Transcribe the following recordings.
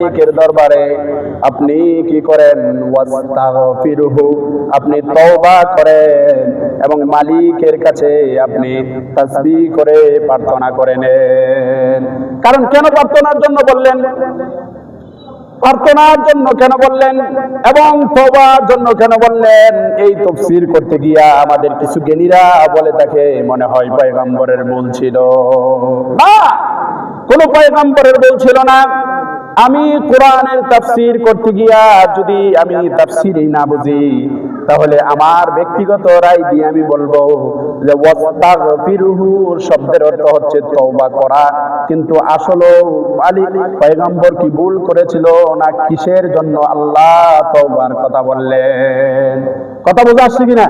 মালিকের দরবারে আপনি কি করেন? আপনি তওবা করেন এবং মালিকের কাছে আপনি তাসবিহ করে প্রার্থনা কারণ কেন প্রার্থনার জন্য বললেন? প্রার্থনার জন্য কেন বললেন? এবং তবার জন্য কেন বললেন? এই তফসির করতে গিয়া আমাদের কিছু জ্ঞানীরা বলে থাকে, মনে হয় পয়গম্বরের ভুল ছিল। না, কোন পয়গম্বরের ভুল ছিল না। আমি কোরআনের তাফসির করতে গিয়া যদি আমি তাফসিরই না বুঝি, তাহলে আমার ব্যক্তিগত রায় দিয়ে আমি বলব যে, ওয়াস্তাগফিরুহু শব্দের অর্থ হচ্ছে তওবা করা। কিন্তু আসলে আলী পয়গম্বর কি ভুল করেছিল না কিসের জন্য আল্লাহ তওবার কথা বললেন? কথা বোঝা আসছে কিনা?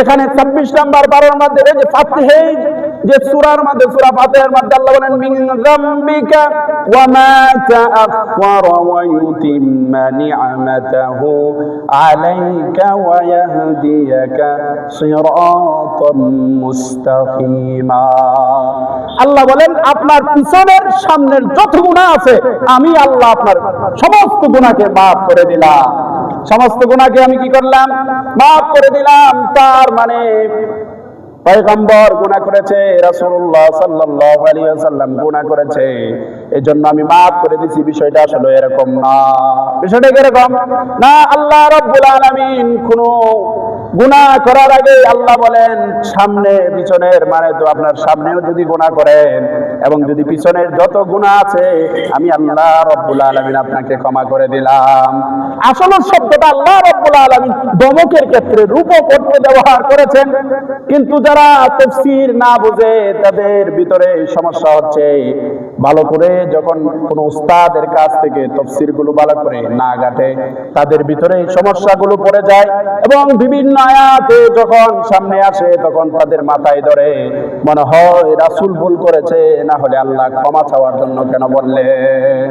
এখানে ছাব্বিশ নাম্বার বারোর মধ্যে যে ফাতিহে যে সূরার মধ্যে, সূরা ফাতিহার মধ্যে আল্লাহ বলেন, মিন যামবিকা ওয়া মা তাআখখারা ওয়া ইউতিম্মা নি'মাতাহু আলাইকা ওয়া ইয়াহদিয়াকা সিরাতাম মুস্তাকিমা। আল্লাহ বলেন, আপনার পিছনের সামনের যত গুনাহ আছে, আমি আল্লাহ আপনার সমস্ত গুনাহকে মাফ করে দিলাম। সমস্ত গুণাকে আমি কি করলাম? মাফ করে দিলাম। তার মানে পয়গম্বর গুণা করেছে, রাসূলুল্লাহ সাল্লাল্লাহু আলাইহি ওয়াসাল্লাম গুণা করেছে। এজন্য আমি মাফ করে দিছি, বিষয়টা আসলে এরকম না। বিষয়টা এরকম? না, আল্লাহ রাব্বুল আলামিন কোন গুণা করার আগে আল্লাহ বলেন, সামনে, পিছনের মানে তো আপনার সামনেও যদি গুণা করেন এবং যদি পিছনের যত গুনাহ আছে, আমি আল্লাহ রব্বুল আলামিন আপনাকে ক্ষমা করে দিলাম। আসল শব্দটা আল্লাহ রব্বুল আলামিন দমকের ক্ষেত্রে রূপক করতে ব্যবহার করেছেন। কিন্তু যারা তাফসীর না বুঝে, তাদের ভিতরে সমস্যা হচ্ছে, ভালো করে যখন কোন উস্তাদের কাছ থেকে তফসিরগুলো ভালো করে না গাটে তাদের ভিতরে সমস্যাগুলো পড়ে যায় এবং বিভিন্ন আয়াতে যখন সামনে আসে, তখন তাদের মাথায় ধরে, মনে হয় রাসূল ভুল করেছে না হলে আল্লাহ ক্ষমা চাওয়ার জন্য কেন বললেন?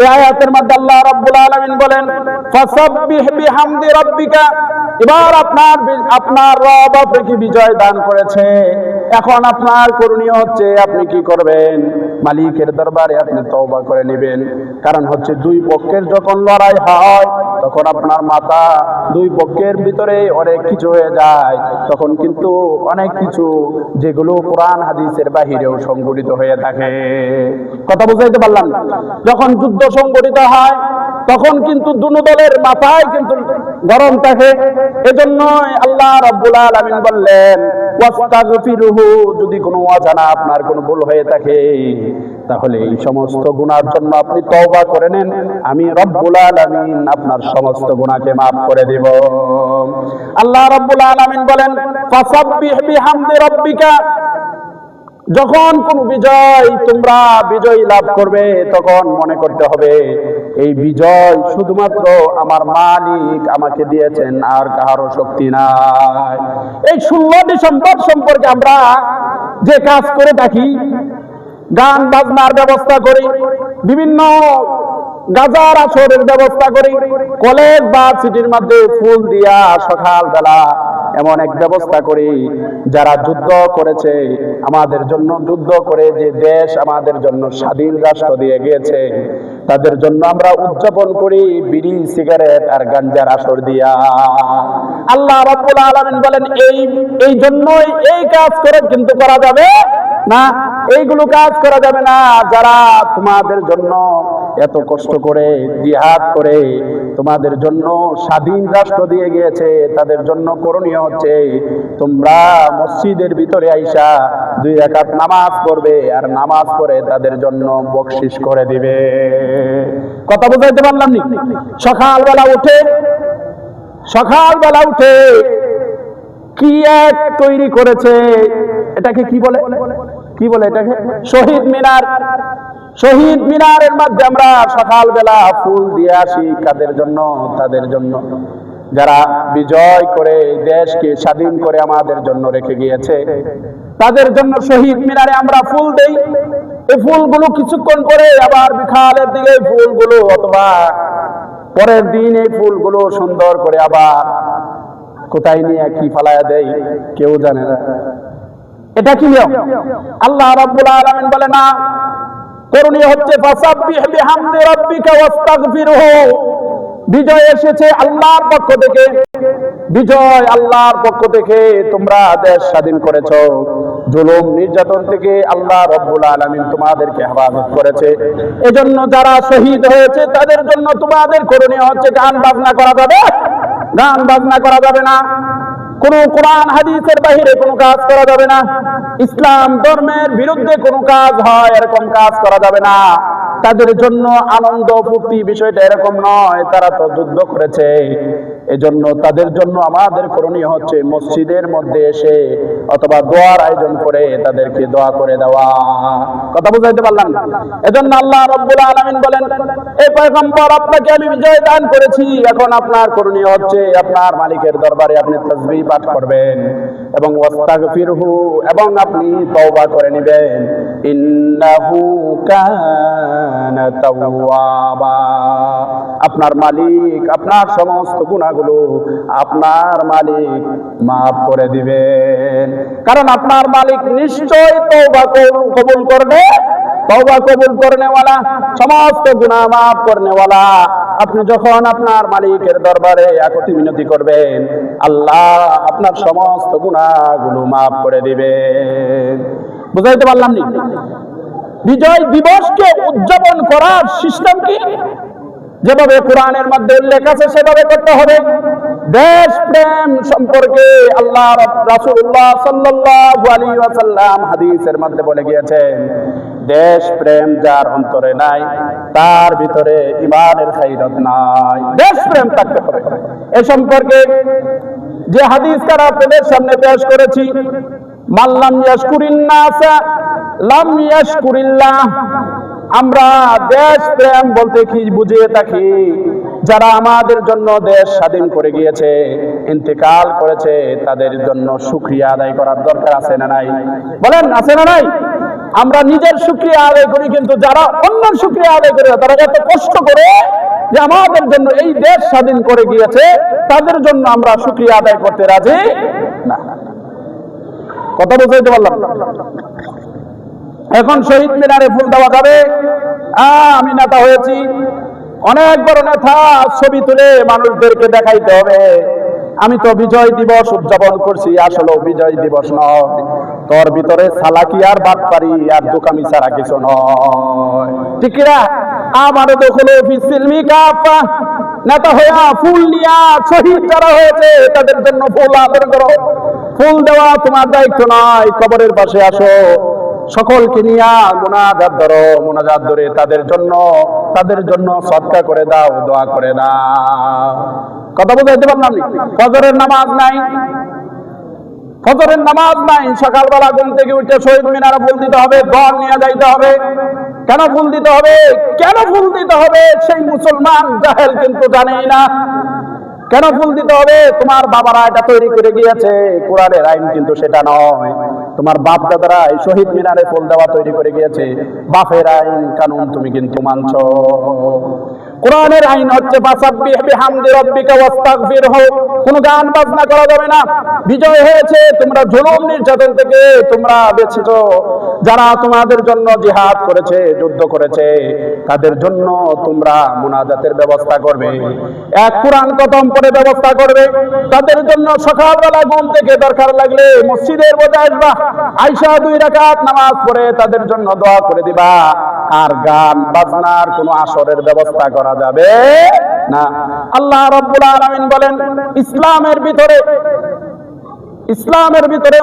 এই আয়াতের মধ্যে আল্লাহ আলামিন বলেন, ফাসাব্বিহ বিহামদি এবার আপনার আপনার রব আপনাকে বিজয় দান করেছে। এখন আপনার করণীয় হচ্ছে আপনি কি করবেন? মালিকের দরবারে আপনি তওবা করে নেবেন। কারণ হচ্ছে দুই পক্ষের যখন লড়াই হয় তখন আপনার মাথা দুই পক্ষের ভিতরে অনেক কিছু হয়ে যায়। তখন কিন্তু অনেক কিছু যেগুলো কোরআন, হাদিসের বাহিরেও সংগঠিত হয়ে থাকে। কথা বুঝাইতে পারলাম যখন যুদ্ধ সংগঠিত হয়, তখন কিন্তু দুনো দলের মাথায় কিন্তু গরম থাকে। এজন্য আল্লাহ রাব্বুল আলামিন বললেন যদি কোনো অজানা আপনার কোনো ভুল হয়ে থাকে তাহলে এই সমস্ত গুনার জন্য আপনি তওবা করে নেন। আমি রব্বুল আলামিন আপনার সমস্ত গুনাহকে maaf করে দেব। আল্লাহ রাব্বুল আলামিন বলেন, ফাসাব্বিহ বিহামদি রাব্বিকা। যখন কোন বিজয় তোমরা বিজয় লাভ করবে, তখন মনে করতে হবে, এই বিজয় শুধুমাত্র আমার মালিক আমাকে দিয়েছেন, আর কাহারও শক্তি নাই। এই ষোলো ডিসেম্বর সম্পর্কে আমরা যে কাজ করে থাকি গান, বাজনার ব্যবস্থা করি, বিভিন্ন গাজার আসরের ব্যবস্থা করি, কলেজ বা সিটির মধ্যে ফুল দিয়া সকাল বেলা এমন এক ব্যবস্থা করি, যারা যুদ্ধ করেছে, আমাদের জন্য যুদ্ধ করে, যে দেশ আমাদের জন্য স্বাধীন রাষ্ট্র দিয়ে গিয়েছে, তাদের জন্য আমরা উদযাপন করি, বিড়ি, সিগারেট আর গাঞ্জার আসর দিয়া। আল্লাহ রাব্বুল আলামিন বলেন, এই এই জন্যই এই কাজ করে কিন্তু করা যাবে না, এইগুলো কাজ করা যাবে না। যারা তোমাদের জন্য এত কষ্ট করে, জিহাদ করে তোমাদের জন্য স্বাধীন রাষ্ট্র দিয়ে গিয়েছে, তাদের জন্য করণীয় হচ্ছে, তোমরা মসজিদের ভিতরে আইসা দুই রাকাত নামাজ পড়বে, আর নামাজ পড়ে তাদের জন্য বকশিস করে দিবে। কথা বুঝাইতে পারলাম নি? সকালবেলা উঠে সকালবেলা উঠে কি এক তৈরি করেছে, এটাকে কি বলে? কি বলে এটাকে? শহীদ মিনার। শহীদ মিনারের মধ্যে আমরা সকালবেলা ফুল দিয়ে আসি কাদের জন্য? তাদের জন্য। যারা বিজয় করে দেশকে স্বাধীন করে আমাদের জন্য রেখে গিয়েছে, তাদের জন্য শহীদ মিনারে আমরা ফুল দেই। এই ফুলগুলো কিছুক্ষণ পরে আবার বিকালের দিকে ফুলগুলো অথবা পরের দিন এই ফুলগুলো সুন্দর করে আবার কোথায় নিয়ে কি ফালায়া দেয়, কেউ জানে না। এটা কি নিয়ম? আল্লাহ রাব্বুল আলামিন বলে না, করণীয় হচ্ছে, ফাসাব্বিহ বিহামদি রাব্বিকা ওয়াস্তাগফিরহু। বিজয় এসেছে আল্লাহর পক্ষ থেকে। বিজয় আল্লাহর পক্ষ থেকে তোমরা দেশ স্বাধীন করেছ। জুলুম নির্যাতন থেকে আল্লাহ রব্বুল আলামিন তোমাদেরকে হেফাজত করেছে। এজন্য যারা শহীদ হয়েছে, তাদের জন্য তোমাদের করণীয় হচ্ছে গান বাজনা করা যাবে। গান বাজনা করা যাবে না। কোন কোরআন, হাদিসের বাহিরে কোনো কাজ করা যাবে না। ইসলাম ধর্মের বিরুদ্ধে কোনো কাজ হয়, এরকম কাজ করা যাবে না। তাদের জন্য আনন্দ ফুর্তি বিষয়টা এরকম নয়, তারা তো যুদ্ধ করেছে। এজন্য তাদের জন্য আমাদের করণীয় হচ্ছে মসজিদের মধ্যে এসে অথবা দোয়ার আয়োজন করে তাদেরকে দোয়া করে দেওয়া। কথা বুঝাইতে পারলাম? না? এজন্য আল্লাহ রব্বুল আলামিন বলেন এই পয়গম্বর, আপনাকে আমি বিজয় দান করেছি। এখন আপনার করণীয় হচ্ছে আপনার মালিকের দরবারে আপনি তাসবিহ পাঠ করবেন এবং ওয়াস্তাগফিরহু এবং আপনি তওবা করে নেবেন। ইন্নাহু কানা তাওয়াবা। আপনার মালিক, আপনার সমস্ত গুনাহগুলো আপনার মালিক মাফ করে দিবেন। কারণ আপনার মালিক নিশ্চয় তওবা কবুল করবে। কবুল সমস্ত গুনাহ মাফ করনেওয়ালা, আপনি যখন আপনার মালিকের দরবারে একটি মিনতি করবেন, আল্লাহ আপনার সমস্ত গুনাহগুলো মাফ করে দিবেন। বুঝাইতে পারলাম নি? বিজয় দিবসকে উদযাপন করার সিস্টেম কি? যেভাবে কোরআনের মধ্যে উল্লেখ আছে, সেভাবে করতে হবে। দেশ প্রেম সম্পর্কে আল্লাহ রাসূলুল্লাহ সাল্লাল্লাহু আলাইহি হাদিসের মধ্যে বলে গিয়েছেন দেশ প্রেম যার অন্তরে নাই, তার ভিতরে ইমানের খাইরত নাই। দেশ প্রেম থাকতে হবে। এ সম্পর্কে যে হাদিস কারা আপনাদের সামনে পেশ করেছি মাল্লাম ইয়াশকুরিন নাসা, লাম ইয়াশকুরিল্লাহ আমরা দেশ প্রেম বলতে কি বুঝিয়ে থাকি? যারা আমাদের জন্য দেশ স্বাধীন করে গিয়েছে, ইন্তেকাল করেছে, তাদের জন্য সুক্রিয়া আদায় করার দরকার আছে না নাই? বলেন, আছে না নাই? আমরা নিজের সুক্রিয়া আদায় করি, কিন্তু যারা অন্যের সুক্রিয়া আদায় করে, তারা এত কষ্ট করে যে আমাদের জন্য এই দেশ স্বাধীন করে গিয়েছে, তাদের জন্য আমরা সুক্রিয়া আদায় করতে রাজি না। কথা বুঝাইতে পারলাম? এখন শহীদ মিনারে ফুল দেওয়া যাবে। আমি নেতা হয়েছি। অনেক বড় নেতা, ছবি তুলে মানুষদেরকে দেখাইতে হবে। আমি তো বিজয় দিবস উদযাপন করছি আসলে বিজয় দিবস নয়। তোর ভিতরে সালাকি আর বাটপারি আর দোকামি ছাড়া কিছু নয়। ঠিক কিনা? আমার দখলে ফিসিলমি কাপা নেতা হইয়া ফুল নিয়া শহীদ যারা হয়েছে, তাদের জন্য ফুল আদর করো। ফুল দেওয়া তোমার দায়িত্ব নয়, কবরের পাশে আসো। সকলকে নিয়া মোনাজাত ধরো, মোনাজাত ধরে তাদের জন্য তাদের জন্য সৎকা করে দাও, দোয়া করে দাও। কথা বুঝাইতে পারলাম? ফজরের নামাজ নাই। ফজরের নামাজ নাই, সকালবেলা ঘুম থেকে উঠে শহীদ মিনারে ফুল দিতে হবে দল নিয়ে যাইতে হবে। কেন ফুল দিতে হবে? কেন ফুল দিতে হবে? সেই মুসলমান জাহেল কিন্তু জানেই না। কেন ফুল দিতে হবে? তোমার বাবারা এটা তৈরি করে গিয়েছে, কোরআনের আইন কিন্তু সেটা নয়। তোমার বাপ দাদারা এই শহীদ মিনারে ফুল দেওয়া তৈরি করে গিয়েছে। বাপের আইন কানুন তুমি কিন্তু মানছ। কোরআনের আইন হচ্ছে ফাসাব্বিহ বিহামদি রাব্বিকা ওয়াস্তাগফিরহু কোনো গান বাজনা করা যাবে না। বিজয় হয়েছে, তোমরা জুলুম নির্যাতন থেকে তোমরা বেঁচেছো যারা তোমাদের জন্য জিহাদ করেছে, যুদ্ধ করেছে, তাদের জন্য তোমরা মোনাজাতের ব্যবস্থা করবে। এক কোরআন কদম করে ব্যবস্থা করবে। তাদের জন্য সকালবেলা ঘুম থেকে দরকার লাগলে মসজিদের মধ্যে আসবা। আইসা দুই রাকাত নামাজ পড়ে তাদের জন্য দোয়া করে দিবা। আর গান, বাজনার কোনো আসরের ব্যবস্থা করা যাবে না। আল্লাহ রব্বুল আলামিন বলেন, ইসলামের ভিতরে ইসলামের ভিতরে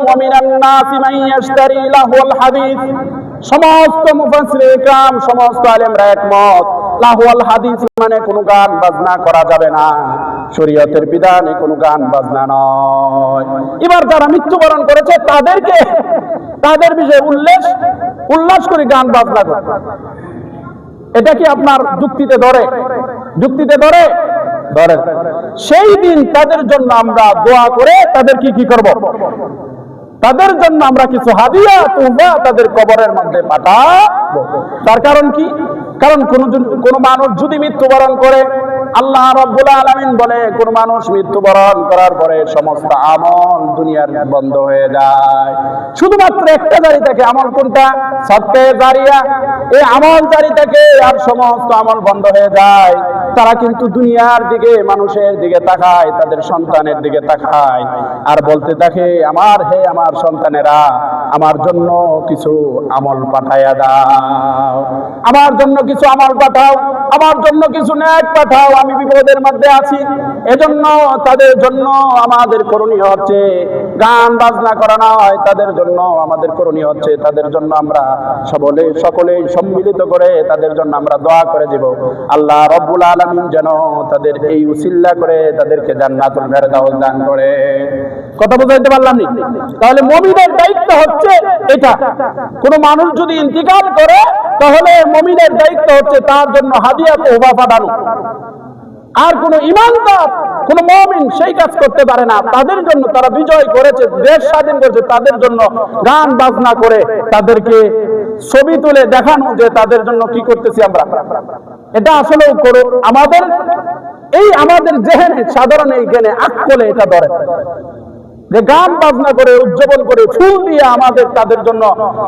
সমস্ত মুফাসসির ইকরাম, সমস্ত আলেমরা একমত। লাহুল হাদিস মানে কোনো গান, বাজনা করা যাবে না। শরীয়তের বিধানে কোনো গান বাজনা নয়। এবার যারা মৃত্যুবরণ করেছে, তাদেরকে, তাদের বিষয়ে উল্লেখ, উল্লাস করে গান বাজনা করে। এটা কি আপনার যুক্তিতে ধরে? যুক্তিতে ধরে? ধরে। সেই দিন তাদের জন্য আমরা দোয়া করে তাদের কি কি করব? তাদের জন্য আমরা কিছু হাদিয়া তোমরা তাদের কবরের মধ্যে পাঠাবো। তার কারণ কি? কারণ কোন কোন মানুষ যদি মৃত্যুবরণ করে আল্লাহ রব্বুল আলামিন বলে, কোন মানুষ মৃত্যুবরণ করার পরে সমস্ত আমল দুনিয়ার বন্ধ হয়ে যায়। শুধুমাত্র একটা জারি থাকে আমল কোনটা? সত্যে জারিয়া। এই আমল জারি থাকে আর সমস্ত আমল বন্ধ হয়ে যায়। তারা কিন্তু দুনিয়ার দিকে, মানুষের দিকে তাকায়, তাদের সন্তানের দিকে তাকায়। আর বলতে থাকে, আমার হে আমার সন্তানেরা, আমার জন্য কিছু আমল পাঠাইয়া দাও। আমার জন্য কিছু আমল পাঠাও, আমার জন্য কিছু ন্যাক পাঠাও, আমি বিপদের মধ্যে আছি। এজন্য তাদের জন্য আমাদের করণীয় হচ্ছে গান, বাজনা করা নয়। তাদের জন্য আমাদের করণীয় হচ্ছে, তাদের জন্য আমরা সকলে সকলেই সম্মিলিত করে তাদের জন্য আমরা দোয়া করে দিব। আল্লাহ রব্বুল আলামিন যেন তাদের এই উসিল্লা করে, তাদেরকে জান্নাতুল ফেরদাউস দান করে। কথা বুঝাইতে পারলাম নি? তাহলে মুমিনের দায়িত্ব হচ্ছে এটা। কোন মানুষ যদি ইন্তিকাল করে, তাহলে মুমিনের দায়িত্ব হচ্ছে তার জন্য হাদিয়া তোহবা পাঠানো আর কোন ইমানদার, কোন মমিন সেই কাজ করতে পারে না। তাদের জন্য তারা বিজয় করেছে, দেশ স্বাধীন করেছে, তাদের জন্য গান বাজনা করে তাদেরকে ছবি তুলে দেখানো যে তাদের জন্য কি করতেছি আমরা। এটা আসলে করো আমাদের, এই আমাদের জেহেনে, সাধারণ এই জ্ঞানে আকলে এটা ধরে। যে গান বাজনা করে, উদযাপন করে, ফুল দিয়ে আমাদের তাদের জন্য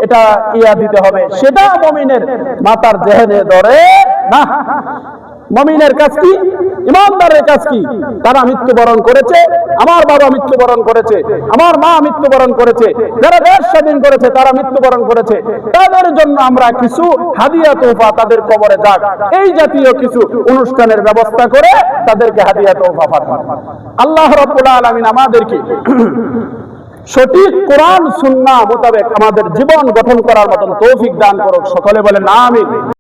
এটা ইয়া দিতে হবে। সেটা মমিনের মাতার জেহেনে ধরে না। মমিনের কাজ কি? ইমানদারের কাজ কি? তারা মৃত্যুবরণ করেছে, আমার বাবা মৃত্যুবরণ করেছে, আমার মা মৃত্যুবরণ করেছে, যারা দেশ স্বাধীন করেছে তারা মৃত্যুবরণ করেছে। তাদের জন্য আমরা কিছু হাদিয়া তোফা তাদের কবরে যাক। এই জাতীয় কিছু অনুষ্ঠানের ব্যবস্থা করে তাদেরকে হাদিয়া তোফা পাঠান। আল্লাহ রব্বুল আলামিন আমাদেরকে সঠিক কোরআন, সুন্নাহ মোতাবেক আমাদের জীবন গঠন করার মতন তৌফিক দান করুক। সকলে বলেন, আমিন।